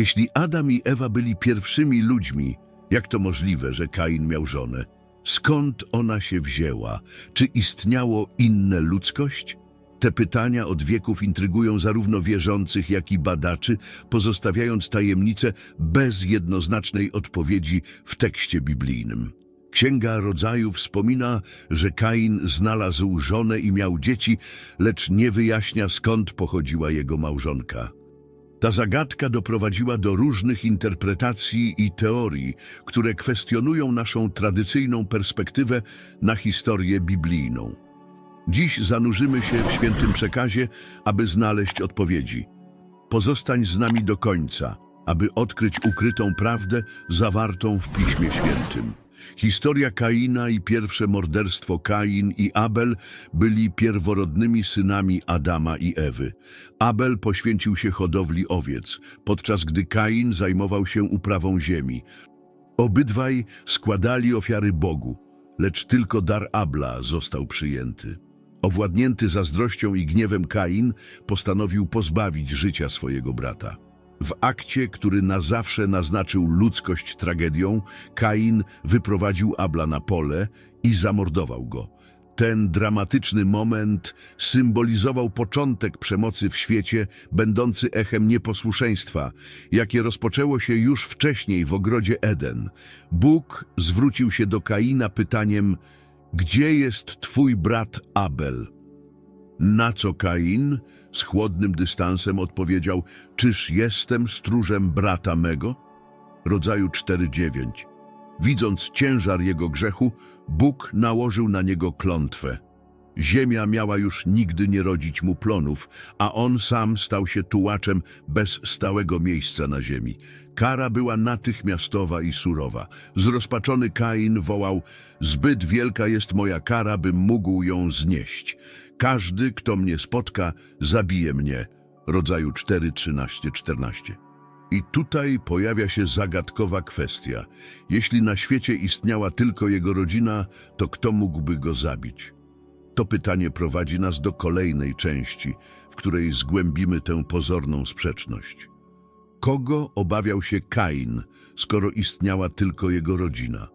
Jeśli Adam i Ewa byli pierwszymi ludźmi, jak to możliwe, że Kain miał żonę? Skąd ona się wzięła? Czy istniało inne ludzkość? Te pytania od wieków intrygują zarówno wierzących, jak i badaczy, pozostawiając tajemnicę bez jednoznacznej odpowiedzi w tekście biblijnym. Księga Rodzaju wspomina, że Kain znalazł żonę i miał dzieci, lecz nie wyjaśnia skąd pochodziła jego małżonka. Ta zagadka doprowadziła do różnych interpretacji i teorii, które kwestionują naszą tradycyjną perspektywę na historię biblijną. Dziś zanurzymy się w świętym przekazie, aby znaleźć odpowiedzi. Pozostań z nami do końca, aby odkryć ukrytą prawdę zawartą w Piśmie Świętym. Historia Kaina i pierwsze morderstwo Kain i Abel byli pierworodnymi synami Adama i Ewy. Abel poświęcił się hodowli owiec, podczas gdy Kain zajmował się uprawą ziemi. Obydwaj składali ofiary Bogu, lecz tylko dar Abla został przyjęty. Owładnięty zazdrością i gniewem Kain postanowił pozbawić życia swojego brata. W akcie, który na zawsze naznaczył ludzkość tragedią, Kain wyprowadził Abla na pole i zamordował go. Ten dramatyczny moment symbolizował początek przemocy w świecie, będący echem nieposłuszeństwa, jakie rozpoczęło się już wcześniej w ogrodzie Eden. Bóg zwrócił się do Kaina pytaniem: Gdzie jest twój brat Abel? Na co Kain z chłodnym dystansem odpowiedział: Czyż jestem stróżem brata mego? Rodzaju 4:9. Widząc ciężar jego grzechu, Bóg nałożył na niego klątwę. Ziemia miała już nigdy nie rodzić mu plonów, a on sam stał się tułaczem bez stałego miejsca na ziemi. Kara była natychmiastowa i surowa. Zrozpaczony Kain wołał: Zbyt wielka jest moja kara, bym mógł ją znieść. Każdy, kto mnie spotka, zabije mnie. Rodzaju 4, 13, 14. I tutaj pojawia się zagadkowa kwestia. Jeśli na świecie istniała tylko jego rodzina, to kto mógłby go zabić? To pytanie prowadzi nas do kolejnej części, w której zgłębimy tę pozorną sprzeczność. Kogo obawiał się Kain, skoro istniała tylko jego rodzina?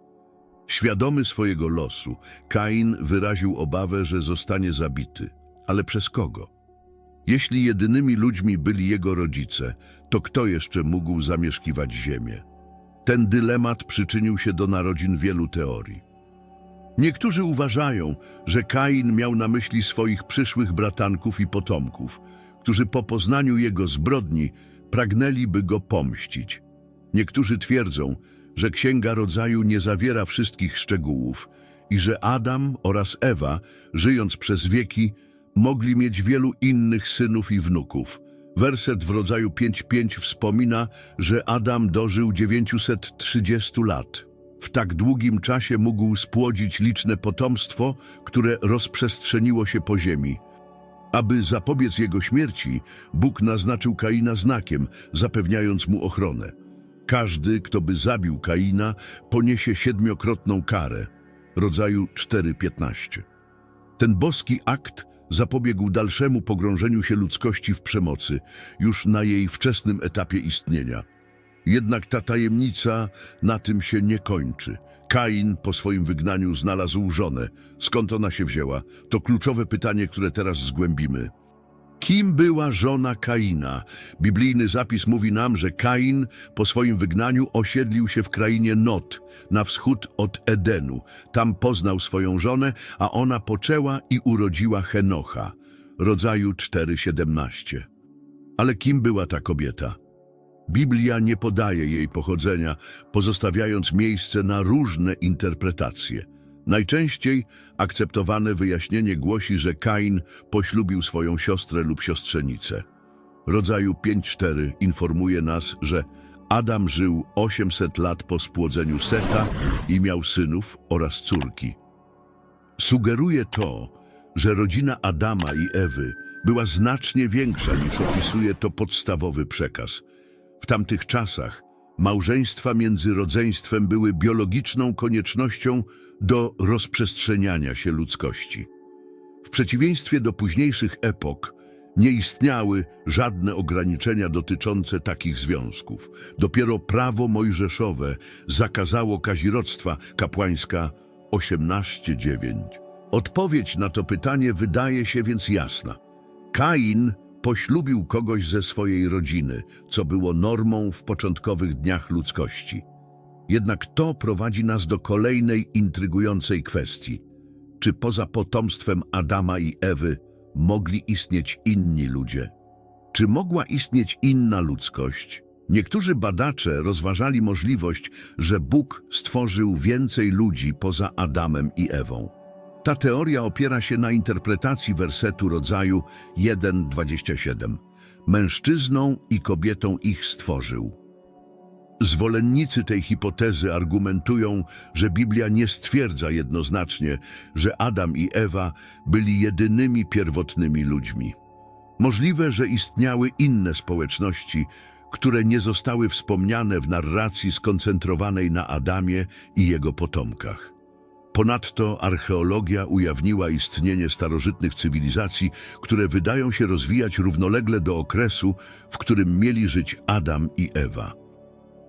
Świadomy swojego losu, Kain wyraził obawę, że zostanie zabity. Ale przez kogo? Jeśli jedynymi ludźmi byli jego rodzice, to kto jeszcze mógł zamieszkiwać ziemię? Ten dylemat przyczynił się do narodzin wielu teorii. Niektórzy uważają, że Kain miał na myśli swoich przyszłych bratanków i potomków, którzy po poznaniu jego zbrodni pragnęliby go pomścić. Niektórzy twierdzą, że Księga Rodzaju nie zawiera wszystkich szczegółów i że Adam oraz Ewa, żyjąc przez wieki, mogli mieć wielu innych synów i wnuków. Werset w rodzaju 5.5 wspomina, że Adam dożył 930 lat. W tak długim czasie mógł spłodzić liczne potomstwo, które rozprzestrzeniło się po ziemi. Aby zapobiec jego śmierci, Bóg naznaczył Kaina znakiem, zapewniając mu ochronę. Każdy, kto by zabił Kaina, poniesie siedmiokrotną karę, rodzaju 4.15. Ten boski akt zapobiegł dalszemu pogrążeniu się ludzkości w przemocy, już na jej wczesnym etapie istnienia. Jednak ta tajemnica na tym się nie kończy. Kain po swoim wygnaniu znalazł żonę. Skąd ona się wzięła? To kluczowe pytanie, które teraz zgłębimy. Kim była żona Kaina? Biblijny zapis mówi nam, że Kain po swoim wygnaniu osiedlił się w krainie Not, na wschód od Edenu. Tam poznał swoją żonę, a ona poczęła i urodziła Henocha, rodzaju 4,17. Ale kim była ta kobieta? Biblia nie podaje jej pochodzenia, pozostawiając miejsce na różne interpretacje. Najczęściej akceptowane wyjaśnienie głosi, że Kain poślubił swoją siostrę lub siostrzenicę. Rodzaju 5.4 informuje nas, że Adam żył 800 lat po spłodzeniu Seta i miał synów oraz córki. Sugeruje to, że rodzina Adama i Ewy była znacznie większa niż opisuje to podstawowy przekaz. W tamtych czasach małżeństwa między rodzeństwem były biologiczną koniecznością do rozprzestrzeniania się ludzkości. W przeciwieństwie do późniejszych epok, Nie istniały żadne ograniczenia dotyczące takich związków. Dopiero prawo mojżeszowe zakazało kazirodztwa kapłańska 18.9. Odpowiedź na to pytanie wydaje się więc jasna. Kain poślubił kogoś ze swojej rodziny, co było normą w początkowych dniach ludzkości. Jednak to prowadzi nas do kolejnej intrygującej kwestii. Czy poza potomstwem Adama i Ewy mogli istnieć inni ludzie? Czy mogła istnieć inna ludzkość? Niektórzy badacze rozważali możliwość, że Bóg stworzył więcej ludzi poza Adamem i Ewą. Ta teoria opiera się na interpretacji wersetu rodzaju 1:27. Mężczyzną i kobietą ich stworzył. Zwolennicy tej hipotezy argumentują, że Biblia nie stwierdza jednoznacznie, że Adam i Ewa byli jedynymi pierwotnymi ludźmi. Możliwe, że istniały inne społeczności, które nie zostały wspomniane w narracji skoncentrowanej na Adamie i jego potomkach. Ponadto archeologia ujawniła istnienie starożytnych cywilizacji, które wydają się rozwijać równolegle do okresu, w którym mieli żyć Adam i Ewa.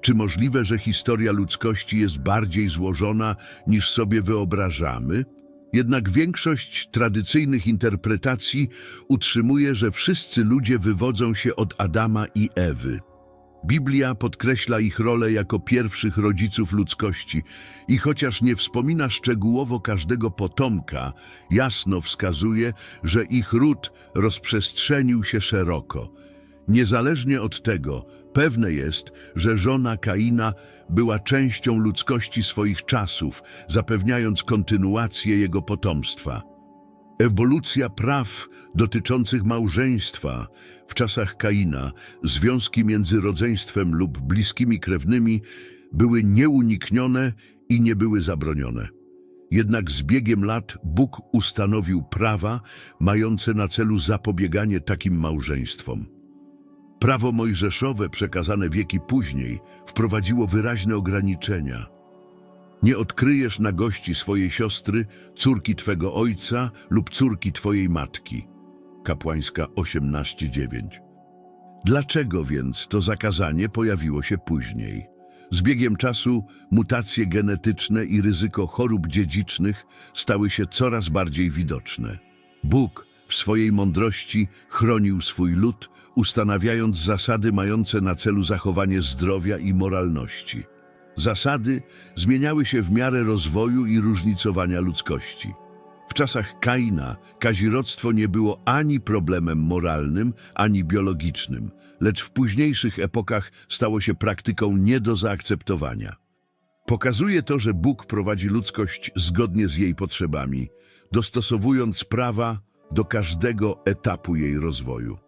Czy możliwe, że historia ludzkości jest bardziej złożona niż sobie wyobrażamy? Jednak większość tradycyjnych interpretacji utrzymuje, że wszyscy ludzie wywodzą się od Adama i Ewy. Biblia podkreśla ich rolę jako pierwszych rodziców ludzkości i chociaż nie wspomina szczegółowo każdego potomka, jasno wskazuje, że ich ród rozprzestrzenił się szeroko. Niezależnie od tego, pewne jest, że żona Kaina była częścią ludzkości swoich czasów, zapewniając kontynuację jego potomstwa. Ewolucja praw dotyczących małżeństwa w czasach Kaina, związki między rodzeństwem lub bliskimi krewnymi były nieuniknione i nie były zabronione. Jednak z biegiem lat Bóg ustanowił prawa mające na celu zapobieganie takim małżeństwom. Prawo mojżeszowe przekazane wieki później wprowadziło wyraźne ograniczenia. Nie odkryjesz nagości swojej siostry, córki twego ojca lub córki twojej matki. Kapłańska 18:9. Dlaczego więc to zakazanie pojawiło się później? Z biegiem czasu mutacje genetyczne i ryzyko chorób dziedzicznych stały się coraz bardziej widoczne. Bóg w swojej mądrości chronił swój lud, ustanawiając zasady mające na celu zachowanie zdrowia i moralności. Zasady zmieniały się w miarę rozwoju i różnicowania ludzkości. W czasach Kaina kazirodztwo nie było ani problemem moralnym, ani biologicznym, lecz w późniejszych epokach stało się praktyką nie do zaakceptowania. Pokazuje to, że Bóg prowadzi ludzkość zgodnie z jej potrzebami, dostosowując prawa do każdego etapu jej rozwoju.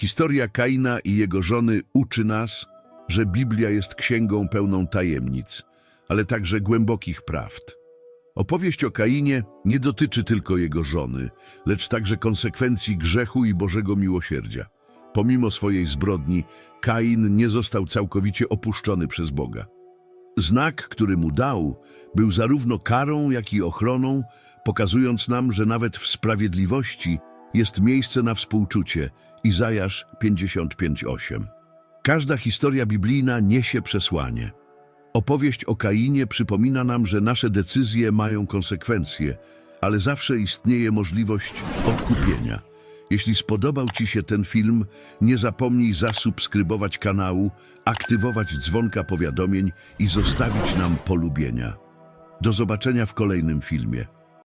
Historia Kaina i jego żony uczy nas, że Biblia jest księgą pełną tajemnic, ale także głębokich prawd. Opowieść o Kainie nie dotyczy tylko jego żony, lecz także konsekwencji grzechu i Bożego miłosierdzia. Pomimo swojej zbrodni, Kain nie został całkowicie opuszczony przez Boga. Znak, który mu dał, był zarówno karą, jak i ochroną, pokazując nam, że nawet w sprawiedliwości jest miejsce na współczucie. Izajasz 55:8. Każda historia biblijna niesie przesłanie. Opowieść o Kainie przypomina nam, że nasze decyzje mają konsekwencje, ale zawsze istnieje możliwość odkupienia. Jeśli spodobał Ci się ten film, nie zapomnij zasubskrybować kanału, aktywować dzwonka powiadomień i zostawić nam polubienia. Do zobaczenia w kolejnym filmie.